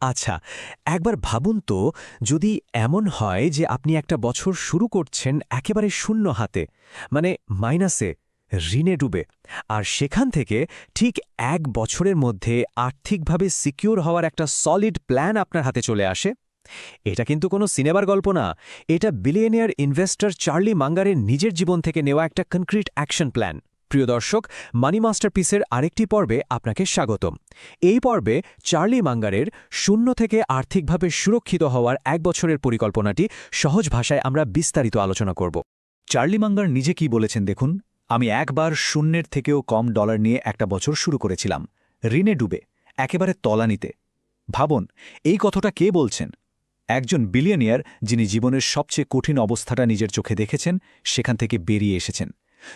আচ্ছা একবার ভাবুন তো, যদি এমন হয় যে আপনি একটা বছর শুরু করছেন একেবারে শূন্য হাতে মানে মাইনাসে, ঋণে ডুবে, আর সেখান থেকে ঠিক এক বছরের মধ্যে আর্থিকভাবে সিকিউর হওয়ার একটা সলিড প্ল্যান আপনার হাতে চলে আসে? এটা কিন্তু কোনো সিনেমার গল্প না, এটা বিলিয়নিয়ার ইনভেস্টর চার্লি মাঙ্গারের নিজের জীবন থেকে নেওয়া একটা কনক্রিট অ্যাকশন প্ল্যান। প্রিয় দর্শক, মানি মাস্টারপিসের আরেকটি পর্বে আপনাকে স্বাগতম। এই পর্বে চার্লি মাঙ্গারের শূন্য থেকে আর্থিকভাবে সুরক্ষিত হওয়ার এক বছরের পরিকল্পনাটি সহজ ভাষায় আমরা বিস্তারিত আলোচনা করব। চার্লি মাঙ্গার নিজে কি বলেছেন দেখুন, আমি একবার শূন্যের থেকেও কম ডলার নিয়ে একটা বছর শুরু করেছিলাম। ঋণে ডুবে, একেবারে তলানিতে। ভাবুন, এই কথাটা কে বলছেন? একজন বিলিয়নিয়ার যিনি জীবনের সবচেয়ে কঠিন অবস্থাটা নিজের চোখে দেখেছেন, সেখান থেকে বেরিয়ে এসেছেন।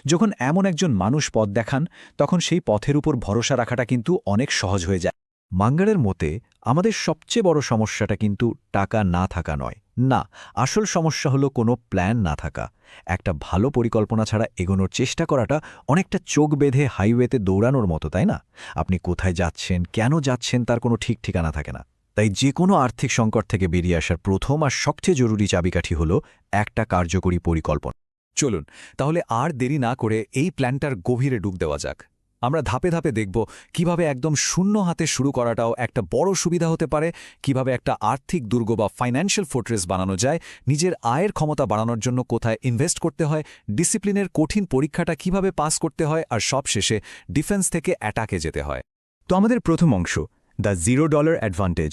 যখন এমন একজন মানুষ পথ দেখান, তখন সেই পথের উপর ভরসা রাখাটা কিন্তু অনেক সহজ হয়ে যায়। মাঙ্গারের মতে, আমাদের সবচেয়ে বড় সমস্যাটা কিন্তু টাকা না থাকা নয়। না, আসল সমস্যা হলো কোনো প্ল্যান না থাকা। একটা ভালো পরিকল্পনা ছাড়া এগোনোর চেষ্টা করাটা অনেকটা চোখ বেঁধে হাইওয়েতে দৌড়ানোর মতো, তাই না? আপনি কোথায় যাচ্ছেন, কেন যাচ্ছেন তার কোনো ঠিক ঠিকানা থাকে না। তাই যে কোনো আর্থিক সংকট থেকে বেরিয়ে আসার প্রথম আর সবচেয়ে জরুরি চাবিকাঠি হল একটা কার্যকরী পরিকল্পনা। চলুন, তাহলে আর দেরি না করে এই প্ল্যানটার গভীরে ডুব দেওয়া যাক। আমরা ধাপে ধাপে দেখব কীভাবে একদম শূন্য হাতে শুরু করাটাও একটা বড় সুবিধা হতে পারে, কীভাবে একটা আর্থিক দুর্গ বা ফাইন্যান্সিয়াল ফোর্ট্রেস বানানো যায়, নিজের আয়ের ক্ষমতা বাড়ানোর জন্য কোথায় ইনভেস্ট করতে হয় ডিসিপ্লিনের কঠিন পরীক্ষাটা কীভাবে পাস করতে হয়, আর সব শেষে ডিফেন্স থেকে অ্যাটাকে যেতে হয়। তো আমাদের প্রথম অংশ দ্য জিরো ডলার অ্যাডভান্টেজ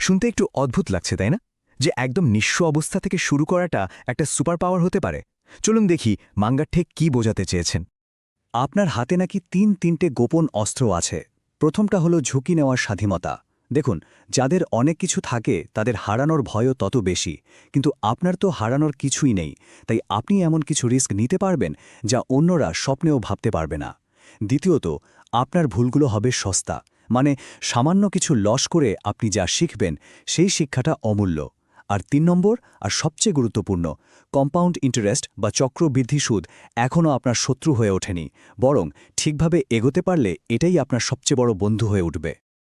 শুনতে একটু অদ্ভুত লাগছে, তাই না? যে একদম নিঃস্ব অবস্থা থেকে শুরু করাটা একটা সুপার পাওয়ার হতে পারে। চলুন দেখি মাঙ্গার ঠিক কী বোঝাতে চেয়েছেন। আপনার হাতে নাকি তিন তিনটে গোপন অস্ত্র আছে। প্রথমটা হলো ঝুঁকি নেওয়ার স্বাধীনতা। দেখুন, যাদের অনেক কিছু থাকে, তাদের হারানোর ভয়ও তত বেশি। কিন্তু আপনার তো হারানোর কিছুই নেই, তাই আপনি এমন কিছু রিস্ক নিতে পারবেন যা অন্যরা স্বপ্নেও ভাবতে পারবে না। দ্বিতীয়ত, আপনার ভুলগুলো হবে সস্তা। মানে সামান্য কিছু লস করে আপনি যা শিখবেন, সেই শিক্ষাটা অমূল্য। আর তিন নম্বর আর সবচেয়ে গুরুত্বপূর্ণ কম্পাউন্ড ইন্টারেস্ট বা চক্রবৃদ্ধি সুদ এখনও আপনার শত্রু হয়ে ওঠেনি, বরং ঠিকভাবে এগোতে পারলে এটাই আপনার সবচেয়ে বড় বন্ধু হয়ে উঠবে।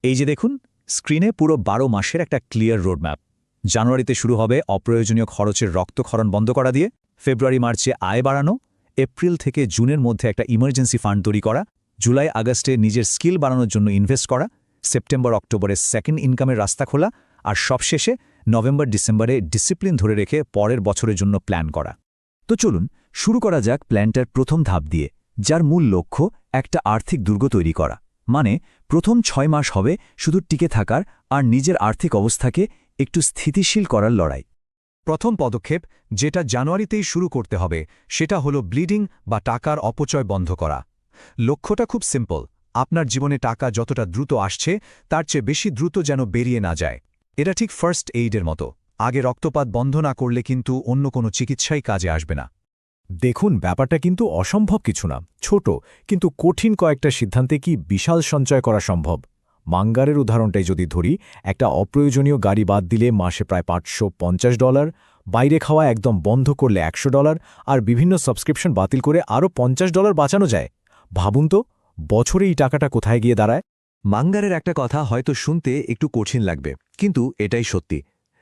এই যে দেখুন স্ক্রিনে পুরো বারো মাসের একটা ক্লিয়ার রোডম্যাপ জানুয়ারিতে শুরু হবে অপ্রয়োজনীয় খরচের রক্তক্ষরণ বন্ধ করা দিয়ে, ফেব্রুয়ারি, মার্চে আয় বাড়ানো, এপ্রিল থেকে জুনের মধ্যে একটা ইমার্জেন্সি ফান্ড তৈরি করা, জুলাই, আগস্টে নিজের স্কিল বাড়ানোর জন্য ইনভেস্ট করা সেপ্টেম্বর অক্টোবরে সেকেন্ড ইনকামের রাস্তা খোলা আর সবশেষে নভেম্বর ডিসেম্বরে ডিসিপ্লিন ধরে রেখে পরের বছরের জন্য প্ল্যান করা। তো চলুন, শুরু করা যাক প্ল্যানটার প্রথম ধাপ দিয়ে, যার মূল লক্ষ্য একটা আর্থিক দুর্গ তৈরি করা। মানে প্রথম ছয় মাস হবে শুধু টিকে থাকার আর নিজের আর্থিক অবস্থাকে একটু স্থিতিশীল করার লড়াই। প্রথম পদক্ষেপ যেটা জানুয়ারিতেই শুরু করতে হবে, সেটা হলো ব্লিডিং বা টাকার অপচয় বন্ধ করা। লক্ষ্যটা খুব সিম্পল আপনার জীবনে টাকা যতটা দ্রুত আসছে, তার চেয়ে বেশি দ্রুত যেন বেরিয়ে না যায়। এটা ঠিক ফার্স্ট এইডের মতো। আগে রক্তপাত বন্ধ না করলে কিন্তু অন্য কোনো চিকিৎসাই কাজে আসবে না। দেখুন, ব্যাপারটা কিন্তু অসম্ভব কিছু না। ছোট, কিন্তু কঠিন কয়েকটা সিদ্ধান্তে কি বিশাল সঞ্চয় করা সম্ভব? মাঙ্গারের উদাহরণটাই যদি ধরি, একটা অপ্রয়োজনীয় গাড়ি বাদ দিলে মাসে প্রায় পাঁচশো পঞ্চাশ ডলার, বাইরে খাওয়া একদম বন্ধ করলে একশো ডলার, আর বিভিন্ন সাবস্ক্রিপশন বাতিল করে আরও পঞ্চাশ ডলার বাঁচানো যায়। ভাবুন তো বছরে এই টাকাটা কোথায় গিয়ে দাঁড়ায়? মাঙ্গারের একটা কথা হয়তো শুনতে একটু কঠিন লাগবে, কিন্তু এটাই সত্যি।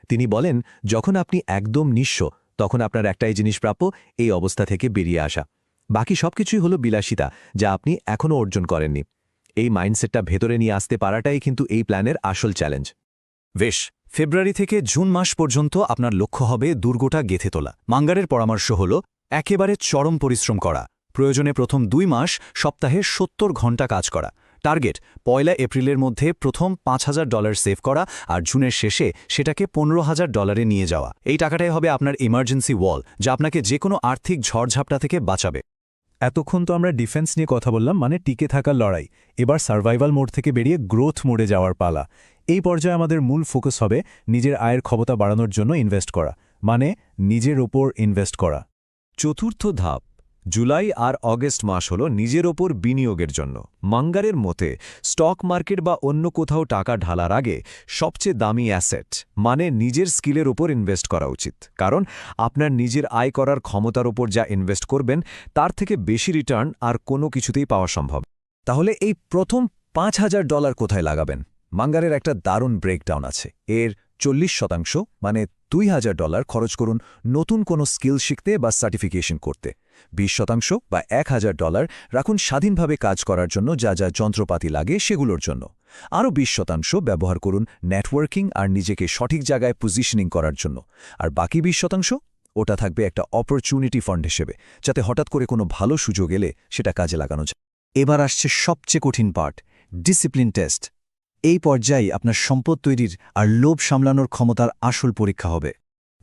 তিনি বলেন, যখন আপনি একদম নিঃস্ব, তখন আপনার একটাই জিনিস প্রাপ্য, এই অবস্থা থেকে বেরিয়ে আসা। বাকি সবকিছুই হলো বিলাসিতা, যা আপনি এখনও অর্জন করেননি। এই মাইন্ডসেটটা ভেতরে নিয়ে আসতে পারাটাই কিন্তু এই প্ল্যানের আসল চ্যালেঞ্জ। বেশ, ফেব্রুয়ারি থেকে জুন মাস পর্যন্ত আপনার লক্ষ্য হবে দুর্গটা গেথে তোলা। মাঙ্গারের পরামর্শ হল, একেবারে চরম পরিশ্রম করা। প্রয়োজনে প্রথম দুই মাস সপ্তাহে সত্তর ঘণ্টা কাজ করা। টার্গেট, পয়লা এপ্রিলের মধ্যে প্রথম পাঁচ হাজার ডলার সেভ করা আর জুনের শেষে সেটাকে পনেরো হাজার ডলারে নিয়ে যাওয়া। এই টাকাটাই হবে আপনার ইমার্জেন্সি ওয়াল যা আপনাকে যে কোনো আর্থিক ঝড়ঝাপটা থেকে বাঁচাবে। এতক্ষণ তো আমরা ডিফেন্স নিয়ে কথা বললাম মানে টিকে থাকার লড়াই। এবার সার্ভাইভাল মোড থেকে বেরিয়ে গ্রোথ মোডে যাওয়ার পালা। এই পর্যায়ে আমাদের মূল ফোকাস হবে নিজের আয়ের ক্ষমতা বাড়ানোর জন্য ইনভেস্ট করা মানে নিজের ওপর ইনভেস্ট করা। চতুর্থ ধাপ জুলাই আর অগস্ট মাস হল নিজের ওপর বিনিয়োগের জন্য। মাঙ্গারের মতে, স্টক মার্কেট বা অন্য কোথাও টাকা ঢালার আগে সবচেয়ে দামি অ্যাসেট মানে নিজের স্কিলের ওপর ইনভেস্ট করা উচিত। কারণ আপনার নিজের আয় করার ক্ষমতার ওপর যা ইনভেস্ট করবেন, তার থেকে বেশি রিটার্ন আর কোনো কিছুতেই পাওয়া সম্ভব। তাহলে এই প্রথম পাঁচ হাজার ডলার কোথায় লাগাবেন? মাঙ্গারের একটা দারুণ ব্রেকডাউন আছে। এর চল্লিশ শতাংশ মানে দুই হাজার ডলার খরচ করুন নতুন কোনো স্কিল শিখতে বা সার্টিফিকেশন করতে। বিশ শতাংশ বা এক হাজার ডলার রাখুন স্বাধীনভাবে কাজ করার জন্য যা যা যন্ত্রপাতি লাগে সেগুলোর জন্য। আরও বিশ শতাংশ ব্যবহার করুন নেটওয়ার্কিং আর নিজেকে সঠিক জায়গায় পজিশনিং করার জন্য। আর বাকি বিশ শতাংশ? ওটা থাকবে একটা অপরচুনিটি ফান্ড হিসেবে, যাতে হঠাৎ করে কোনো ভালো সুযোগ এলে সেটা কাজে লাগানো যায়। এবার আসছে সবচেয়ে কঠিন পার্ট, ডিসিপ্লিন টেস্ট। এই পর্যায়ে আপনার সম্পদ তৈরির আর লোভ সামলানোর ক্ষমতার আসল পরীক্ষা হবে।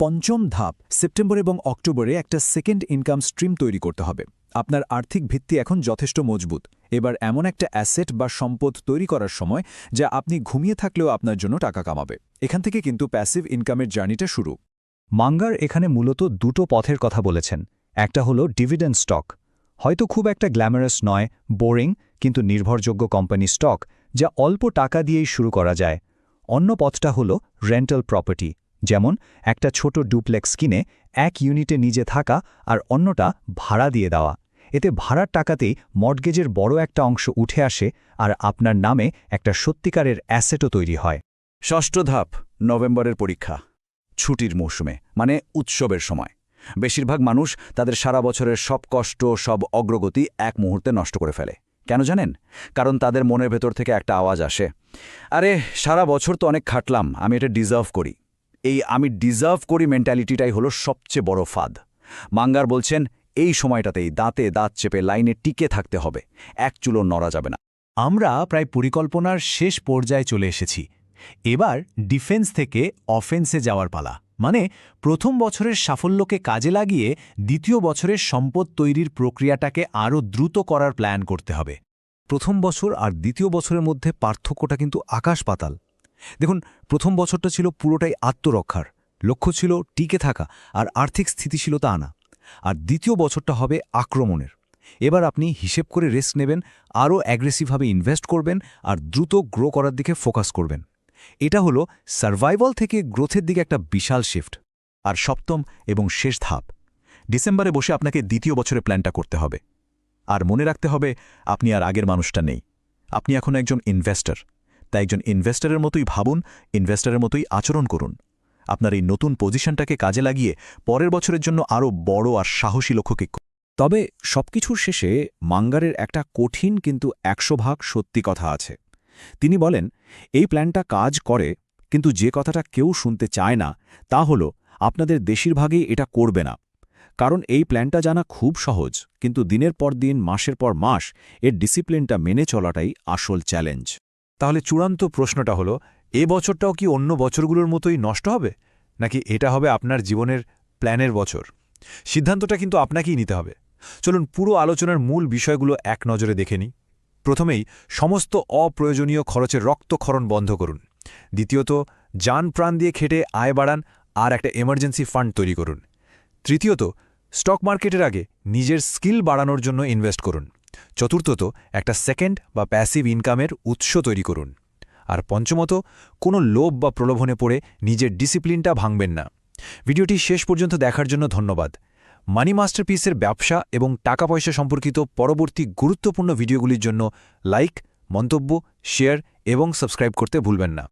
পঞ্চম ধাপ, সেপ্টেম্বর এবং অক্টোবরে একটা সেকেন্ড ইনকাম স্ট্রিম তৈরি করতে হবে। আপনার আর্থিক ভিত্তি এখন যথেষ্ট মজবুত। এবার এমন একটা অ্যাসেট বা সম্পদ তৈরি করার সময় যা আপনি ঘুমিয়ে থাকলেও আপনার জন্য টাকা কামাবে। এখান থেকে কিন্তু প্যাসিভ ইনকামের জার্নিটা শুরু। মাঙ্গার এখানে মূলত দুটো পথের কথা বলেছেন। একটা হলো ডিভিডেন্ড স্টক হয়তো খুব একটা গ্ল্যামারাস নয় বোরিং কিন্তু নির্ভরযোগ্য কোম্পানি স্টক যা অল্প টাকা দিয়েই শুরু করা যায়। অন্য পথটা হলো রেন্টাল প্রপার্টি যেমন, একটা ছোট ডুপ্লেক্স কিনে এক ইউনিটে নিজে থাকা আর অন্যটা ভাড়া দিয়ে দেওয়া। এতে ভাড়ার টাকাতেই মর্টগেজের বড় একটা অংশ উঠে আসে আর আপনার নামে একটা সত্যিকারের অ্যাসেটও তৈরি হয়। ষষ্ঠ ধাপ, নভেম্বরের পরীক্ষা। ছুটির মৌসুমে মানে উৎসবের সময়। বেশিরভাগ মানুষ তাদের সারা বছরের সব কষ্ট, সব অগ্রগতি এক মুহূর্তে নষ্ট করে ফেলে। কেন জানেন? কারণ তাদের মনের ভেতর থেকে একটা আওয়াজ আসে। আরে, সারা বছর তো অনেক খাটলাম, আমি এটা ডিজার্ভ করি। এই আমি ডিজার্ভ করি মেন্টালিটিটাই হলো সবচেয়ে বড় ফাঁদ। মাঙ্গার বলছেন, এই সময়টাতেই দাঁতে দাঁত চেপে লাইনে টিকে থাকতে হবে, এক চুলো নড়া যাবে না। আমরা প্রায় পরিকল্পনার শেষ পর্যায়ে চলে এসেছি। এবার ডিফেন্স থেকে অফেন্সে যাওয়ার পালা। মানে প্রথম বছরের সাফল্যকে কাজে লাগিয়ে দ্বিতীয় বছরের সম্পদ তৈরির প্রক্রিয়াটাকে আরও দ্রুত করার প্ল্যান করতে হবে। প্রথম বছর আর দ্বিতীয় বছরের মধ্যে পার্থক্যটা কিন্তু আকাশ পাতাল। দেখুন, প্রথম বছরটা ছিল পুরোটাই আত্মরক্ষার। লক্ষ্য ছিল টিকে থাকা আর আর্থিক স্থিতিশীলতা আনা। আর দ্বিতীয় বছরটা হবে আক্রমণের। এবার আপনি হিসেব করে রিস্ক নেবেন, আরও অ্যাগ্রেসিভভাবে ইনভেস্ট করবেন আর দ্রুত গ্রো করার দিকে ফোকাস করবেন। এটা হলো সার্ভাইভাল থেকে গ্রোথের দিকে একটা বিশাল শিফট। আর সপ্তম এবং শেষ ধাপ। ডিসেম্বরে বসে আপনাকে দ্বিতীয় বছরের প্ল্যানটা করতে হবে। আর মনে রাখতে হবে, আপনি আর আগের মানুষটা নেই। আপনি এখন একজন ইনভেস্টর। তাই একজন ইনভেস্টরের মতোই ভাবুন ইনভেস্টরের মতোই আচরণ করুন। আপনার এই নতুন পজিশনটাকে কাজে লাগিয়ে পরের বছরের জন্য আরও বড় আর সাহসী লক্ষ্যকে তবে সবকিছুর শেষে মাঙ্গারের একটা কঠিন কিন্তু একশো ভাগ সত্যি কথা আছে। তিনি বলেন, এই প্ল্যানটা কাজ করে, কিন্তু যে কথাটা কেউ শুনতে চায় না, তা হল, আপনাদের বেশিরভাগই এটা করবে না। কারণ এই প্ল্যানটা জানা খুব সহজ, কিন্তু দিনের পর দিন, মাসের পর মাস, এর ডিসিপ্লিনটা মেনে চলাটাই আসল চ্যালেঞ্জ তাহলে চূড়ান্ত প্রশ্নটা হলো, এ বছরটাও কি অন্য বছরগুলোর মতোই নষ্ট হবে? নাকি এটা হবে আপনার জীবনের প্ল্যানের বছর? সিদ্ধান্তটা কিন্তু আপনাকেই নিতে হবে। চলুন পুরো আলোচনার মূল বিষয়গুলো এক নজরে দেখে নিই। প্রথমেই, সমস্ত অপ্রয়োজনীয় খরচের রক্তক্ষরণ বন্ধ করুন। দ্বিতীয়ত, যান প্রাণ দিয়ে খেটে আয় বাড়ান আর একটা এমার্জেন্সি ফান্ড তৈরি করুন। তৃতীয়ত স্টক মার্কেটের আগে নিজের স্কিল বাড়ানোর জন্য ইনভেস্ট করুন। চতুর্থত একটা সেকেন্ড বা প্যাসিভ ইনকামের উৎস তৈরি করুন। আর পঞ্চমত, কোনো লোভ বা প্রলোভনে পড়ে নিজের ডিসিপ্লিনটা ভাঙবেন না। ভিডিওটি শেষ পর্যন্ত দেখার জন্য ধন্যবাদ। মানি মাস্টারপিসের ব্যবসা এবং টাকা পয়সা সম্পর্কিত পরবর্তী গুরুত্বপূর্ণ ভিডিওগুলির জন্য লাইক, মন্তব্য, শেয়ার এবং সাবস্ক্রাইব করতে ভুলবেন না।